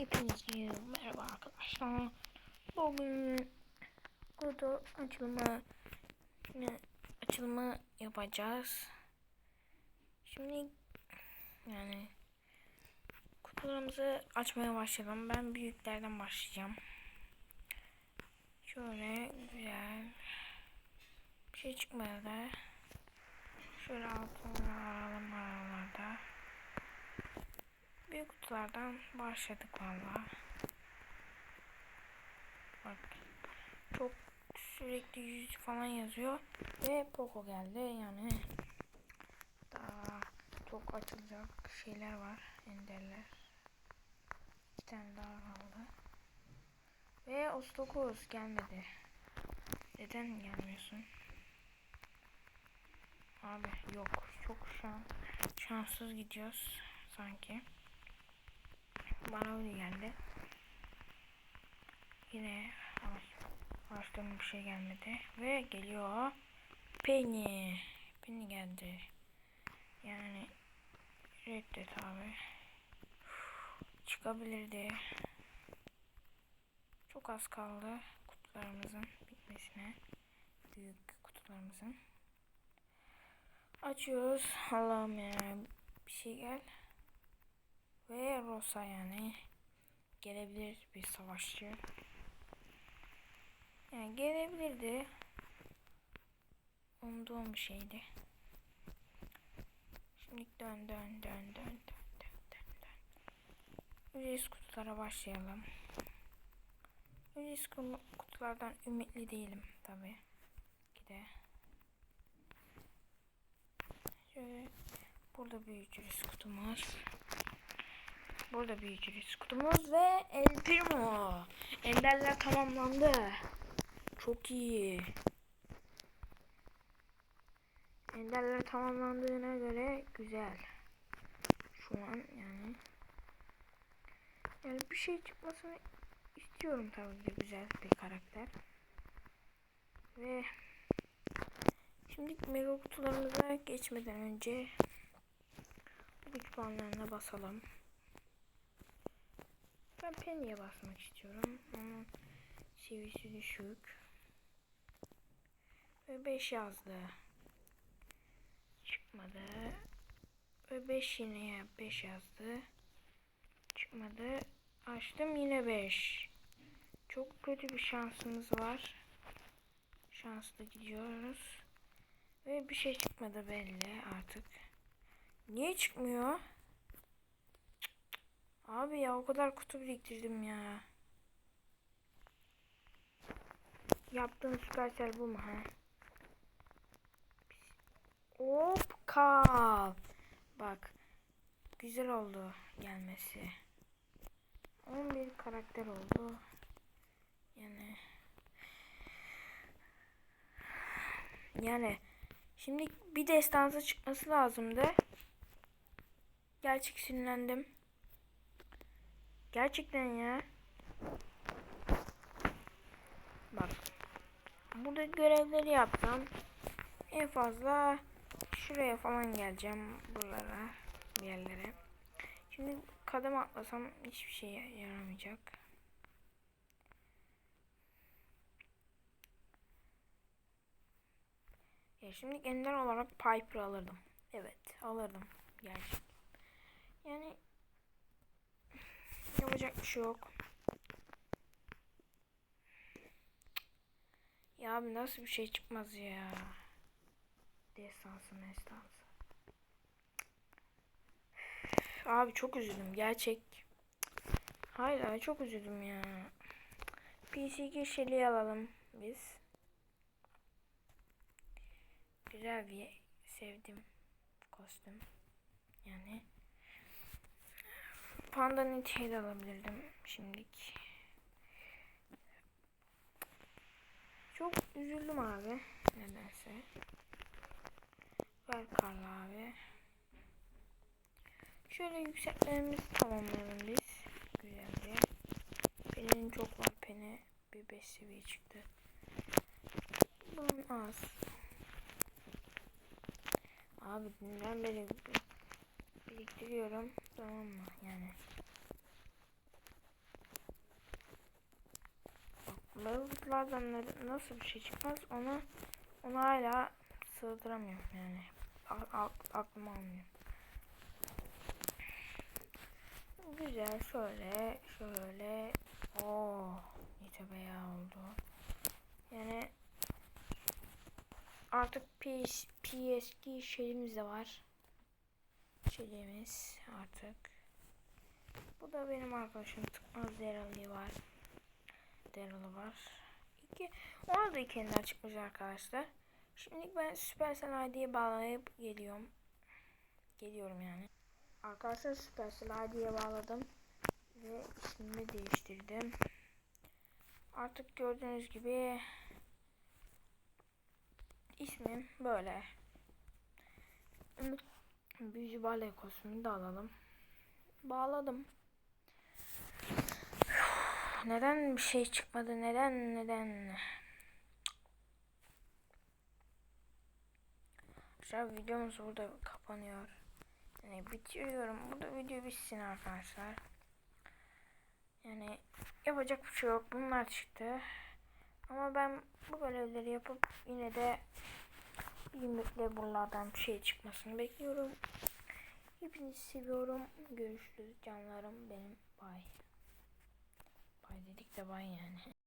Hepinize merhaba arkadaşlar. Bugün kutu açılımı açılımı yapacağız. Şimdi yani kutularımızı açmaya başlayalım. Ben büyüklerden başlayacağım. Şöyle güzel bir şey çıkmadı. Şöyle altına alalım aralarda. Büyük kutulardan başladık valla. Bak çok sürekli yüz falan yazıyor ve Poco geldi yani daha çok açılacak şeyler var enderler. İki tane daha kaldı. Ve 39 gelmedi. Neden gelmiyorsun? Abi yok çok şan şanssız gidiyoruz sanki. Bana öyle geldi. Yine baştan bir şey gelmedi. Ve geliyor. Penny. Penny geldi. Yani reddet abi. Çıkabilirdi. Çok az kaldı kutularımızın bitmesine. Büyük kutularımızın. Açıyoruz. Allah'ım ya. Bir şey gel. Ve Rosa yani gelebilir bir savaşçı. Yani gelebilirdi. Umduğum bir şeydi. Şimdi dön dön dön dön dön dön dön dön. Ücretsiz kutulara başlayalım. Ücretsiz kutulardan ümitli değilim tabi. Gide. Şöyle burada bir ücretsiz kutumuz. Burada ücretsiz kutumuz ve El Primo. Enderler tamamlandı. Çok iyi. Enderler tamamlandığına göre güzel. Şu an yani. Yani bir şey çıkmasını istiyorum tabii ki güzel bir karakter. Ve şimdi mega kutularımıza geçmeden önce güç puanlarına basalım. Ben Penny'e basmak istiyorum. Onun seviyesi düşük. Ve 5 yazdı. Çıkmadı. Ve 5 yine 5 yazdı. Çıkmadı. Açtım yine 5. Çok kötü bir şansımız var. Şanslı gidiyoruz. Ve bir şey çıkmadı belli artık. Niye çıkmıyor? Abi ya o kadar kutu biriktirdim ya. Yaptığın süpersel bu mu ha? Hop kal. Bak. Güzel oldu gelmesi. 11 karakter oldu. Yani yani şimdi bir destansı çıkması lazımdı. Gerçek sinirlendim. Gerçekten ya. Bak. Burada görevleri yapsam en fazla şuraya falan geleceğim buralara bir yerlere. Şimdi kadem atlasam hiçbir şey yaramayacak. Ya şimdi ender olarak Piper alırdım. Evet alırdım gerçekten. Yani Yapacak bir şey yok. Ya abi nasıl bir şey çıkmaz ya. Destansı mestansı. Abi çok üzüldüm gerçek. Hayır abi çok üzüldüm ya. PC Shelly'i alalım biz. Güzel bir sevdim kostüm. Yani Panda'nın şey de alabilirdim şimdilik. Çok üzüldüm abi. Nedense. Ver Karl abi. Şöyle yükseklerimizi tamamlayalım biz. Güzelce. Penin çok var peni. Bir 5 seviye çıktı. Bunun az. Abi dünden beri biriktiriyorum. Tamam mı? Yani. Level'lardan nasıl bir şey çıkmaz onu onu hala sığdıramıyorum yani. A aklıma almıyor. Güzel şöyle şöyle o nite beyaz oldu. Yani artık PS, PSG şeyimiz de var. Şeyimiz artık. Bu da benim arkadaşım Tıkmaz Deralı var. Deralı var. İki, ona da iki ender çıkmış arkadaşlar. Şimdi ben Supercell ID'ye bağlayıp geliyorum. Geliyorum yani. Arkadaşlar Supercell ID'ye bağladım. Ve ismini değiştirdim. Artık gördüğünüz gibi ismim böyle. Ümit Büyücü Bale kostümünü de alalım. Bağladım. Neden bir şey çıkmadı? Neden? Neden? Arkadaşlar videomuz burada kapanıyor. Yani bitiriyorum. Burada video bitsin arkadaşlar. Yani yapacak bir şey yok. Bunlar çıktı. Ama ben bu görevleri yapıp yine de ümitle buralardan bir şey çıkmasını bekliyorum. Hepinizi seviyorum. Görüşürüz canlarım benim. Bay. Bay dedik de bay yani.